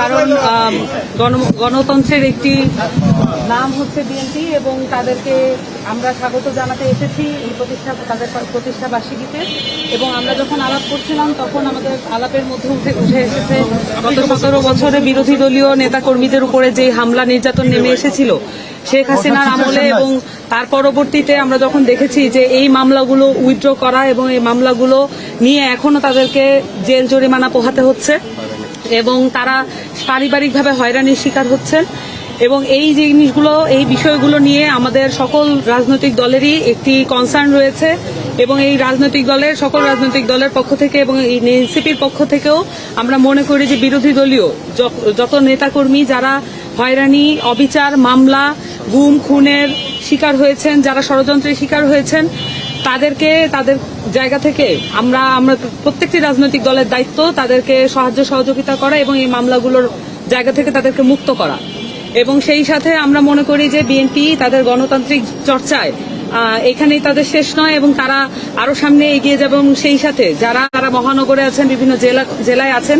কারণ গণতন্ত্রের একটি নাম হচ্ছে বিএনপি এবং তাদেরকে আমরা স্বাগত জানাতে এসেছি এই প্রতিষ্ঠা, তাদের প্রতিষ্ঠা বার্ষিকীতে। এবং আমরা যখন আলাপ করছিলাম, তখন আমাদের আলাপের মধ্যে উঠে উঠে এসেছে, গত সতেরো বছরে বিরোধী দলীয় নেতাকর্মীদের উপরে যে হামলা, নির্যাতন নেমে এসেছিল, শেখ হাসিনার আমলে এবং তার পরবর্তীতে আমরা যখন দেখেছি যে এই মামলাগুলো উইথড্র করা এবং এই মামলাগুলো নিয়ে এখনও তাদেরকে জেল জরিমানা পোহাতে হচ্ছে এবং তারা পারিবারিকভাবে হয়রানির শিকার হচ্ছেন। এবং এই জিনিসগুলো, এই বিষয়গুলো নিয়ে আমাদের সকল রাজনৈতিক দলেরই একটি কনসার্ন রয়েছে এবং এই রাজনৈতিক দলের, সকল রাজনৈতিক দলের পক্ষ থেকে এবং এই এনসিপির পক্ষ থেকেও আমরা মনে করি যে বিরোধী দলীয় যত নেতাকর্মী যারা হয়রানি, অবিচার, মামলা, গুম, খুনের শিকার হয়েছেন, যারা ষড়যন্ত্রের শিকার হয়েছেন তাদেরকে, তাদের জায়গা থেকে আমরা আমরা প্রত্যেকটি রাজনৈতিক দলের দায়িত্ব তাদেরকে সাহায্য সহযোগিতা করা এবং এই মামলাগুলোর জায়গা থেকে তাদেরকে মুক্ত করা। এবং সেই সাথে আমরা মনে করি যে বিএনপি তাদের গণতান্ত্রিক চর্চায় এখানেই তাদের শেষ নয় এবং তারা আরও সামনে এগিয়ে যাবে এবং সেই সাথে যারা তারা মহানগরে আছেন, বিভিন্ন জেলা, জেলায় আছেন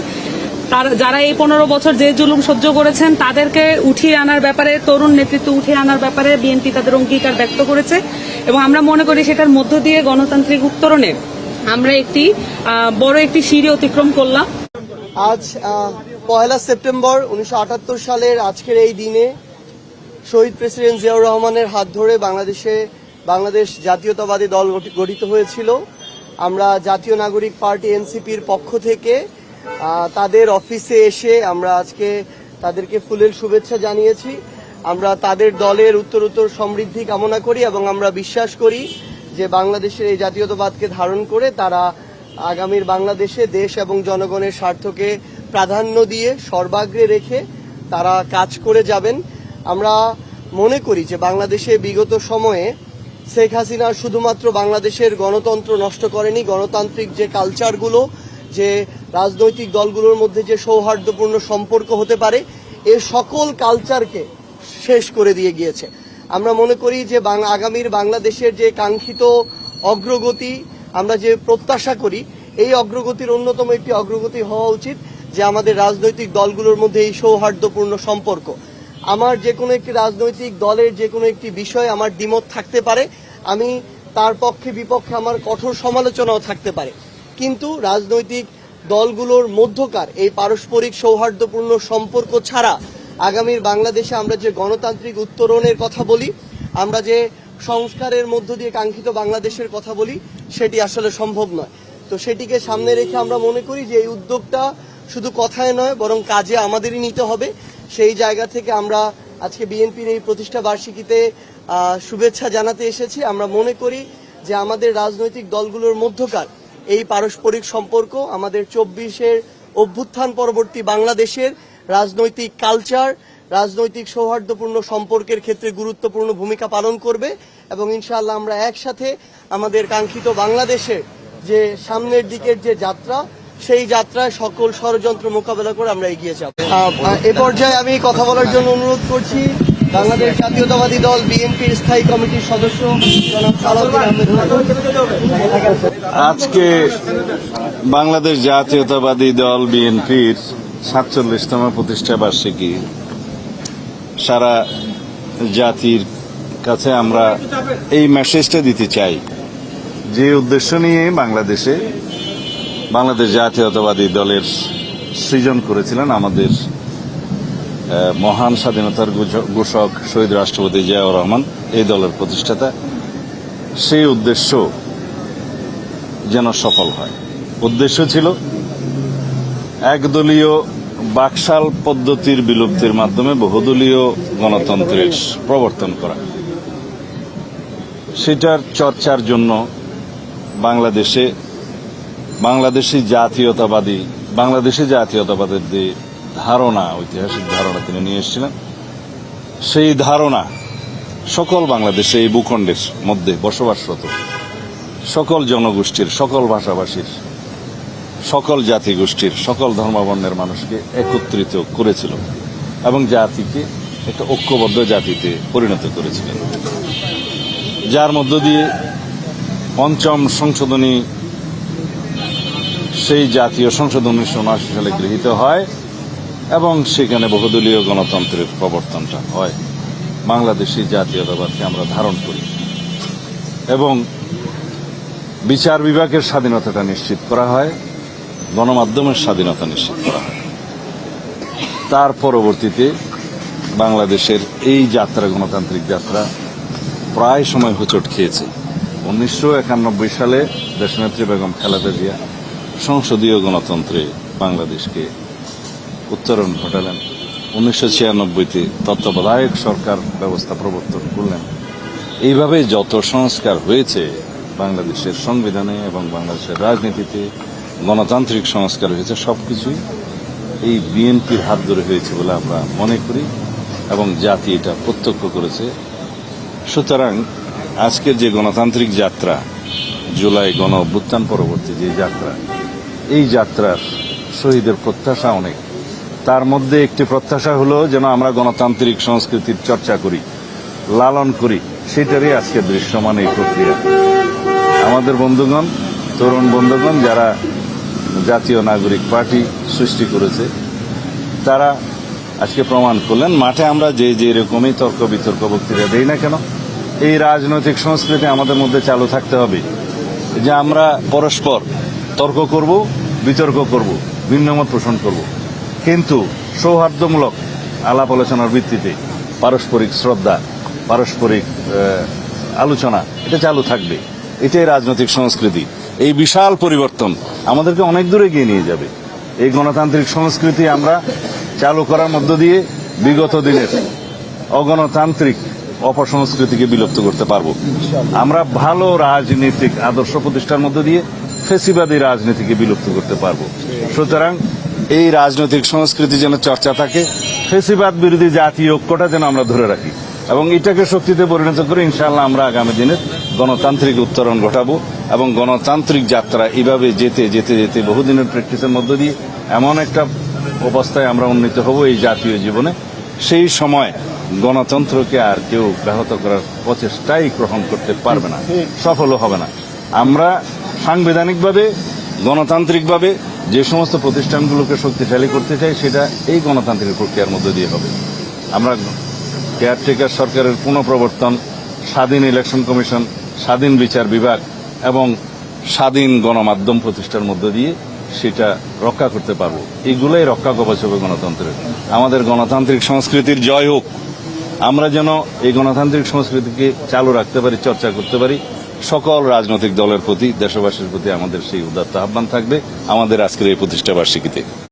তার যারা এই পনেরো বছর যে জুলুম সহ্য করেছেন, তাদেরকে উঠিয়ে আনার ব্যাপারে, তরুণ নেতৃত্ব উঠিয়ে আনার ব্যাপারে বিএনপি তাদের অঙ্গীকার ব্যক্ত করেছে। এবং আমরা মনে করি সেটার মধ্য দিয়ে গণতান্ত্রিক উত্তরণে আমরা একটি বড় একটি সিঁড়ি অতিক্রম করলাম। আজ পয়লা সেপ্টেম্বর উনিশশো আটাত্তর সালের আজকের এই দিনে শহীদ প্রেসিডেন্ট জিয়াউর রহমানের হাত ধরে বাংলাদেশে বাংলাদেশ জাতীয়তাবাদী দল গঠিত হয়েছিল। আমরা জাতীয় নাগরিক পার্টি এনসিপির পক্ষ থেকে তাদের অফিসে এসে আমরা আজকে তাদেরকে ফুলের শুভেচ্ছা জানিয়েছি। আমরা তাদের দলের উত্তরোত্তর সমৃদ্ধি কামনা করি এবং আমরা বিশ্বাস করি যে বাংলাদেশের এই জাতীয়তাবাদকে ধারণ করে তারা আগামীর বাংলাদেশে দেশ এবং জনগণের স্বার্থকে প্রাধান্য দিয়ে সর্বাগ্রে রেখে তারা কাজ করে যাবেন। আমরা মনে করি যে বাংলাদেশে বিগত সময়ে শেখ হাসিনা শুধুমাত্র বাংলাদেশের গণতন্ত্র নষ্ট করেনি, গণতান্ত্রিক যে কালচারগুলো যে রাজনৈতিক দলগুলোর মধ্যে যে সৌহার্দ্যপূর্ণ সম্পর্ক হতে পারে, এ সকল কালচারকে শেষ করে দিয়ে গিয়েছে। আমরা মনে করি যে আগামীর বাংলাদেশের যে কাঙ্ক্ষিত অগ্রগতি, আমরা যে প্রত্যাশা করি, এই অগ্রগতির অন্যতম একটি অগ্রগতি হওয়া উচিত যে আমাদের রাজনৈতিক দলগুলোর মধ্যে এই সৌহার্দ্যপূর্ণ সম্পর্ক। আমার যে কোনো একটি রাজনৈতিক দলের যে কোনো একটি বিষয় আমার দ্বিমত থাকতে পারে, আমি তার পক্ষে বিপক্ষে আমার কঠোর সমালোচনাও থাকতে পারে। কিন্তু রাজনৈতিক দলগুলোর মধ্যকার এই পারস্পরিক সৌহার্দ্যপূর্ণ সম্পর্ক ছাড়া আগামীর বাংলাদেশে আমরা যে গণতান্ত্রিক উত্তরণের কথা বলি, আমরা যে সংস্কারের মধ্য দিয়ে কাঙ্ক্ষিত বাংলাদেশের কথা বলি, সেটি আসলে সম্ভব নয়। তো সেটিকে সামনে রেখে আমরা মনে করি যে এই উদ্যোগটা শুধু কথায় নয়, বরং কাজে আমাদেরই নিতে হবে। সেই জায়গা থেকে আমরা আজকে বিএনপির এই প্রতিষ্ঠা বার্ষিকীতে শুভেচ্ছা জানাতে এসেছি। আমরা মনে করি যে আমাদের রাজনৈতিক দলগুলোর মধ্যকার এই পারস্পরিক সম্পর্ক আমাদের চব্বিশের অভ্যুত্থান পরবর্তী বাংলাদেশের রাজনৈতিক কালচার রাজনৈতিক সৌহার্দ্যপূর্ণ সম্পর্কের ক্ষেত্রে গুরুত্বপূর্ণ ভূমিকা পালন করবে এবং ইনশাআল্লাহ আমরা একসাথে আমাদের কাঙ্ক্ষিত বাংলাদেশের যে সামনের দিকের যে যাত্রা, সেই যাত্রায় সকল ষড়যন্ত্র মোকাবেলা করে আমরা এগিয়ে যাব। এ পর্যায়ে আমি কথা বলার জন্য অনুরোধ করছি বাংলাদেশ জাতীয়তাবাদী দল বিএনপির স্থায়ী কমিটির সদস্য আজকে বাংলাদেশ জাতীয়তাবাদী দল বিএনপির সাতচল্লিশতম প্রতিষ্ঠা বার্ষিকী। সারা জাতির কাছে আমরা এই মেসেজটা দিতে চাই। যে উদ্দেশ্য নিয়ে বাংলাদেশে বাংলাদেশ জাতীয়তাবাদী দলের সৃজন করেছিলেন আমাদের মহান স্বাধীনতার ঘোষ- ঘোষক শহীদ রাষ্ট্রপতি জিয়াউর রহমান এই দলের প্রতিষ্ঠাতা। সেই উদ্দেশ্য যেন সফল হয়। উদ্দেশ্য ছিল একদলীয় বাকশাল পদ্ধতির বিলুপ্তির মাধ্যমে বহুদলীয় গণতন্ত্রের প্রবর্তন করা। সেটার চর্চার জন্য বাংলাদেশে বাংলাদেশি জাতীয়তাবাদী বাংলাদেশি জাতীয়তাবাদের যে ধারণা, ঐতিহাসিক ধারণা তিনি নিয়ে এসেছিলেন। সেই ধারণা সকল বাংলাদেশে এই ভূখণ্ডের মধ্যে বসবাসরত, সকল জনগোষ্ঠীর, সকল ভাষাভাষীর, সকল জাতিগোষ্ঠীর, সকল ধর্মবর্ণের মানুষকে একত্রিত করেছিল এবং জাতিকে একটা ঐক্যবদ্ধ জাতিতে পরিণত করেছিলেন। যার মধ্য দিয়ে পঞ্চম সংশোধনী সেই জাতীয় সংশোধন উনিশশো সালে গৃহীত হয়। এবং সেখানে বহুদলীয় গণতন্ত্রের প্রবর্তনটা হয়। বাংলাদেশি জাতীয়তাবাদকে আমরা ধারণ করি। এবং বিচার বিভাগের স্বাধীনতাটা নিশ্চিত করা হয়, গণমাধ্যমের স্বাধীনতা নিশ্চিত করা হয়। তার পরবর্তীতে বাংলাদেশের এই যাত্রা, গণতান্ত্রিক যাত্রা, প্রায় সময় হোঁচট খেয়েছে। উনিশশো একানব্বই সালে দেশনেত্রী বেগম খালেদা জিয়া সংসদীয় গণতন্ত্রে বাংলাদেশকে উত্তরণ ঘটালেন। উনিশশো ছিয়ানব্বইতে তত্ত্বাবধায়ক সরকার ব্যবস্থা প্রবর্তন করলেন। এইভাবে যত সংস্কার হয়েছে, বাংলাদেশের সংবিধানে এবং বাংলাদেশের রাজনীতিতে গণতান্ত্রিক সংস্কার হয়েছে সব কিছুই এই বিএনপির হাত ধরে হয়েছে বলে আমরা মনে করি এবং জাতি এটা প্রত্যক্ষ করেছে। সুতরাং আজকের যে গণতান্ত্রিক যাত্রা, জুলাই গণ অভ্যুত্থান পরবর্তী যে যাত্রা, এই যাত্রার শহীদের প্রত্যাশা অনেক। তার মধ্যে একটি প্রত্যাশা হলো যেন আমরা গণতান্ত্রিক সংস্কৃতির চর্চা করি, লালন করি। সেটারই আজকে দৃশ্যমান এই প্রক্রিয়া। আমাদের বন্ধুগণ, তরুণ বন্ধুগণ, যারা জাতীয় নাগরিক পার্টি সৃষ্টি করেছে, তারা আজকে প্রমাণ করলেন, মাঠে আমরা যে যে রকমই তর্ক বিতর্ক বক্তৃতা দেই না কেন, এই রাজনৈতিক সংস্কৃতি আমাদের মধ্যে চালু থাকতে হবে যে আমরা পরস্পর তর্ক করব, বিতর্ক করব, ভিন্নমত পোষণ করব। কিন্তু সৌহার্দ্যমূলক আলাপ আলোচনার ভিত্তিতে পারস্পরিক শ্রদ্ধা, পারস্পরিক আলোচনা, এটা চালু থাকবে। এটাই রাজনৈতিক সংস্কৃতি। এই বিশাল পরিবর্তন আমাদেরকে অনেক দূরে এগিয়ে নিয়ে যাবে। এই গণতান্ত্রিক সংস্কৃতি আমরা চালু করার মধ্য দিয়ে বিগত দিনের অগণতান্ত্রিক অপসংস্কৃতিকে বিলুপ্ত করতে পারব। আমরা ভালো রাজনীতিক আদর্শ প্রতিষ্ঠার মধ্য দিয়ে ফেসিবাদী রাজনীতিকে বিলুপ্ত করতে পারব। সুতরাং এই রাজনৈতিক সংস্কৃতি যেন চর্চা থাকে, ফেসিবাদ বিরোধী জাতীয় ঐক্যটা যেন আমরা ধরে রাখি। এবং এটাকে শক্তিতে পরিণত করে ইনশাআল্লাহ আমরা আগামী দিনে গণতান্ত্রিক উত্তরণ ঘটাবো এবং গণতান্ত্রিক যাত্রা এভাবে যেতে যেতে যেতে বহুদিনের প্র্যাকটিসের মধ্য দিয়ে এমন একটা অবস্থায় আমরা উন্নীত হব এই জাতীয় জীবনে। সেই সময় গণতন্ত্রকে আর কেউ ব্যাহত করার প্রচেষ্টাই গ্রহণ করতে পারবে না, সফলও হবে না। আমরা সাংবিধানিকভাবে, গণতান্ত্রিকভাবে যে সমস্ত প্রতিষ্ঠানগুলোকে শক্তিশালী করতে চাই, সেটা এই গণতান্ত্রিক প্রক্রিয়ার মধ্য দিয়ে হবে। আমরা কেয়ারটেকার সরকারের পুনঃপ্রবর্তন স্বাধীন ইলেকশন কমিশন স্বাধীন বিচার বিভাগ এবং স্বাধীন গণমাধ্যম প্রতিষ্ঠার মধ্য দিয়ে সেটা রক্ষা করতে পারব। এগুলোই রক্ষা কবচ হবে গণতন্ত্রের। আমাদের গণতান্ত্রিক সংস্কৃতির জয় হোক, আমরা যেন এই গণতান্ত্রিক সংস্কৃতিকে চালু রাখতে পারি, চর্চা করতে পারি সকল রাজনৈতিক দলের প্রতি, দেশবাসীর প্রতি আমাদের সেই উদাত্ত আহ্বান থাকবে। আমাদের আজকের এই প্রতিষ্ঠা বার্ষিকীতে